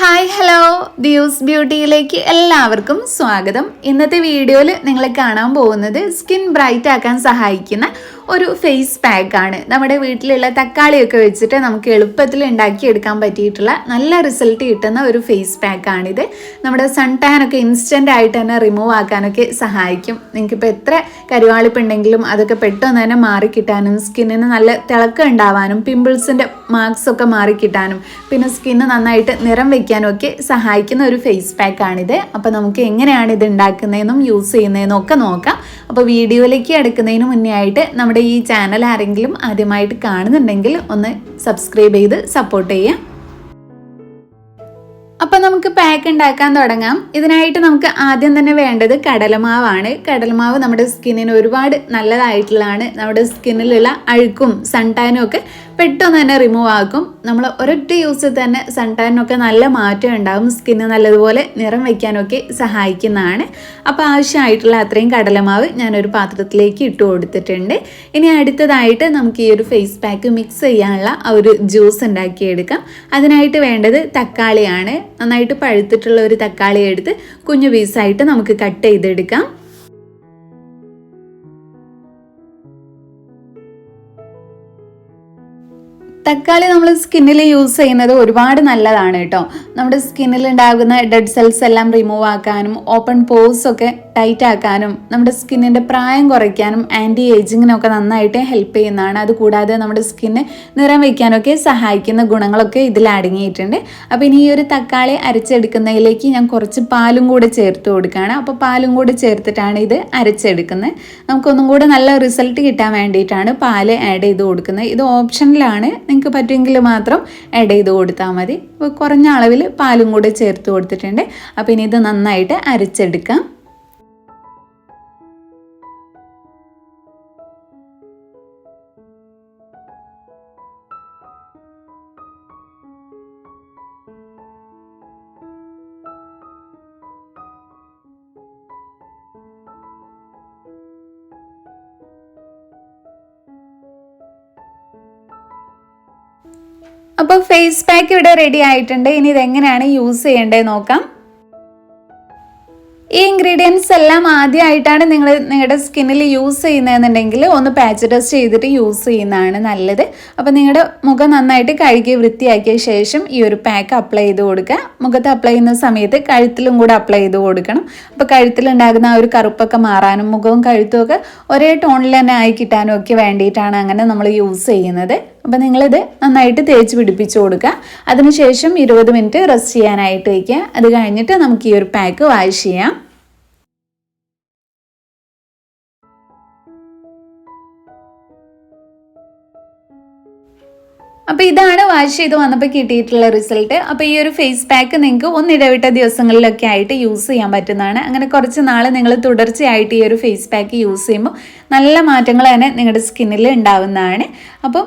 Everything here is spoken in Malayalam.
ഹായ് ഹലോ ബ്യൂസ് ബ്യൂട്ടിയിലേക്ക് എല്ലാവർക്കും സ്വാഗതം. ഇന്നത്തെ വീഡിയോയിൽ നിങ്ങൾ കാണാൻ പോകുന്നത് സ്കിൻ ബ്രൈറ്റ് ആക്കാൻ സഹായിക്കുന്ന ഒരു ഫേസ് പാക്കാണ് നമ്മുടെ വീട്ടിലുള്ള തക്കാളിയൊക്കെ വെച്ചിട്ട് നമുക്ക് എളുപ്പത്തിൽ ഉണ്ടാക്കിയെടുക്കാൻ പറ്റിയിട്ടുള്ള നല്ല റിസൾട്ട് കിട്ടുന്ന ഒരു ഫേസ് പാക്കാണിത് നമ്മുടെ സൺ ടാനൊക്കെ ഇൻസ്റ്റന്റ് ആയിട്ട് തന്നെ റിമൂവ് ആക്കാനൊക്കെ സഹായിക്കും. നിങ്ങൾക്കിപ്പോൾ എത്ര കരുവാളിപ്പുണ്ടെങ്കിലും അതൊക്കെ പെട്ടെന്ന് തന്നെ മാറിക്കിട്ടാനും സ്കിന്നിന് നല്ല തിളക്കം ഉണ്ടാവാനും പിമ്പിൾസിന്റെ മാർക്സ് ഒക്കെ മാറിക്കിട്ടാനും പിന്നെ സ്കിന്ന് നന്നായിട്ട് നിറം ഒക്കെ സഹായിക്കുന്ന ഒരു ഫേസ് പാക്ക് ആണിത്. അപ്പോൾ നമുക്ക് എങ്ങനെയാണ് ഇത് ഉണ്ടാക്കുന്നതെന്നും യൂസ് ചെയ്യുന്നതെന്നും ഒക്കെ നോക്കാം. അപ്പോൾ വീഡിയോയിലേക്ക് എടുക്കുന്നതിന് മുന്നേ ആയിട്ട് നമ്മുടെ ഈ ചാനൽ ആരെങ്കിലും ആദ്യമായിട്ട് കാണുന്നുണ്ടെങ്കിൽ ഒന്ന് സബ്സ്ക്രൈബ് ചെയ്ത് സപ്പോർട്ട് ചെയ്യാം അപ്പൊ നമുക്ക് പാക്ക് ഉണ്ടാക്കാൻ തുടങ്ങാം. ഇതിനായിട്ട് നമുക്ക് ആദ്യം തന്നെ വേണ്ടത് കടലമാവാണ്. കടലമാവ് നമ്മുടെ സ്കിന്നിന് ഒരുപാട് നല്ലതായിട്ടുള്ളതാണ്. നമ്മുടെ സ്കിന്നിലുള്ള അഴുക്കും സൺടാനും ഒക്കെ പെട്ടെന്ന് തന്നെ റിമൂവ് ആക്കും. നമ്മൾ ഒരൊറ്റ യൂസിൽ തന്നെ സൺടാനൊക്കെ നല്ല മാറ്റം ഉണ്ടാകും സ്കിന്ന് നല്ലതുപോലെ നിറം വയ്ക്കാനൊക്കെ സഹായിക്കുന്നതാണ്. അപ്പോൾ ആവശ്യമായിട്ടുള്ള അത്രയും കടലമാവ് ഞാനൊരു പാത്രത്തിലേക്ക് ഇട്ട് കൊടുത്തിട്ടുണ്ട്. ഇനി അടുത്തതായിട്ട് നമുക്ക് ഈ ഒരു ഫേസ് പാക്ക് മിക്സ് ചെയ്യാനുള്ള ആ ഒരു ജ്യൂസ് ഉണ്ടാക്കിയെടുക്കാം അതിനായിട്ട് വേണ്ടത് തക്കാളിയാണ്. നന്നായിട്ട് പഴുത്തിട്ടുള്ള ഒരു തക്കാളി എടുത്ത് കുഞ്ഞു പീസായിട്ട് നമുക്ക് കട്ട് ചെയ്തെടുക്കാം. തക്കാളി നമ്മൾ സ്കിന്നിൽ യൂസ് ചെയ്യുന്നത് ഒരുപാട് നല്ലതാണ് കേട്ടോ. നമ്മുടെ സ്കിന്നിൽ ഉണ്ടാകുന്ന ഡെഡ് സെൽസ് എല്ലാം റിമൂവ് ആക്കാനും ഓപ്പൺ പോസ് ഒക്കെ ടൈറ്റ് ആക്കാനും നമ്മുടെ സ്കിന്നിന്റെ പ്രായം കുറയ്ക്കാനും ആന്റി ഏജിങ്ങിനൊക്കെ നന്നായിട്ട് ഹെൽപ്പ് ചെയ്യുന്നതാണ്. അതുകൂടാതെ നമ്മുടെ സ്കിന്ന് നിറം വയ്ക്കാനൊക്കെ സഹായിക്കുന്ന ഗുണങ്ങളൊക്കെ ഇതിൽ അടങ്ങിയിട്ടുണ്ട്. അപ്പോൾ ഇനി ഈ ഒരു തക്കാളി അരച്ചെടുക്കുന്നതിലേക്ക് ഞാൻ കുറച്ച് പാലും കൂടെ ചേർത്ത് കൊടുക്കുകയാണ്. അപ്പോൾ പാലും കൂടെ ചേർത്തിട്ടാണ് ഇത് അരച്ചെടുക്കുന്നത്. നമുക്കൊന്നും കൂടെ നല്ല റിസൾട്ട് കിട്ടാൻ വേണ്ടിയിട്ടാണ് പാൽ ആഡ് ചെയ്ത് കൊടുക്കുന്നത്. ഇത് ഓപ്ഷനിലാണ് നിങ്ങൾക്ക് പറ്റുമെങ്കിൽ മാത്രം ആഡ് ചെയ്ത് കൊടുത്താൽ മതി. കുറഞ്ഞ അളവിൽ പാലും കൂടെ ചേർത്ത് കൊടുത്തിട്ടുണ്ട്. അപ്പോൾ ഇനി ഇത് നന്നായിട്ട് അരച്ചെടുക്കാം. അപ്പോൾ ഫേസ് പാക്ക് ഇവിടെ റെഡി ആയിട്ടുണ്ട്. ഇനി ഇതെങ്ങനെയാണ് യൂസ് ചെയ്യേണ്ടത് നോക്കാം. ഈ ഇൻഗ്രീഡിയൻസ് എല്ലാം ആദ്യമായിട്ടാണ് നിങ്ങൾ നിങ്ങളുടെ സ്കിന്നിൽ യൂസ് ചെയ്യുന്നതെന്നുണ്ടെങ്കിൽ ഒന്ന് പാച്ച് ടെസ്റ്റ് ചെയ്തിട്ട് യൂസ് ചെയ്യുന്നതാണ് നല്ലത്. അപ്പോൾ നിങ്ങളുടെ മുഖം നന്നായിട്ട് കഴുകി വൃത്തിയാക്കിയ ശേഷം ഈ ഒരു പാക്ക് അപ്ലൈ ചെയ്ത് കൊടുക്കുക. മുഖത്ത് അപ്ലൈ ചെയ്യുന്ന സമയത്ത് കഴുത്തിലും കൂടെ അപ്ലൈ ചെയ്ത് കൊടുക്കണം. അപ്പോൾ കഴുത്തിലുണ്ടാകുന്ന ആ ഒരു കറുപ്പൊക്കെ മാറാനും മുഖവും കഴുത്തും ഒക്കെ ഒരേ ടോണിൽ തന്നെ ആയി കിട്ടാനും ഒക്കെ വേണ്ടിയിട്ടാണ് അങ്ങനെ നമ്മൾ യൂസ് ചെയ്യുന്നത്. അപ്പോൾ നിങ്ങളിത് നന്നായിട്ട് തേച്ച് പിടിപ്പിച്ചു കൊടുക്കുക. അതിനുശേഷം ഇരുപത് മിനിറ്റ് റെസ്റ്റ് ചെയ്യാനായിട്ട് വയ്ക്കുക. അത് കഴിഞ്ഞിട്ട് നമുക്ക് ഈ ഒരു പാക്ക് വാഷ് ചെയ്യാം. അപ്പോൾ ഇതാണ് വാഷ് ചെയ്ത് വന്നപ്പോൾ കിട്ടിയിട്ടുള്ള റിസൾട്ട്. അപ്പോൾ ഈ ഒരു ഫേസ് പാക്ക് നിങ്ങൾക്ക് ഒന്നിടവിട്ട ദിവസങ്ങളിലൊക്കെ ആയിട്ട് യൂസ് ചെയ്യാൻ പറ്റുന്നതാണ്. അങ്ങനെ കുറച്ച് നാൾ നിങ്ങൾ തുടർച്ചയായിട്ട് ഈ ഒരു ഫേസ് പാക്ക് യൂസ് ചെയ്യുമ്പോൾ നല്ല മാറ്റങ്ങൾ തന്നെ നിങ്ങളുടെ സ്കിന്നിൽ ഉണ്ടാവുന്നതാണ്. അപ്പം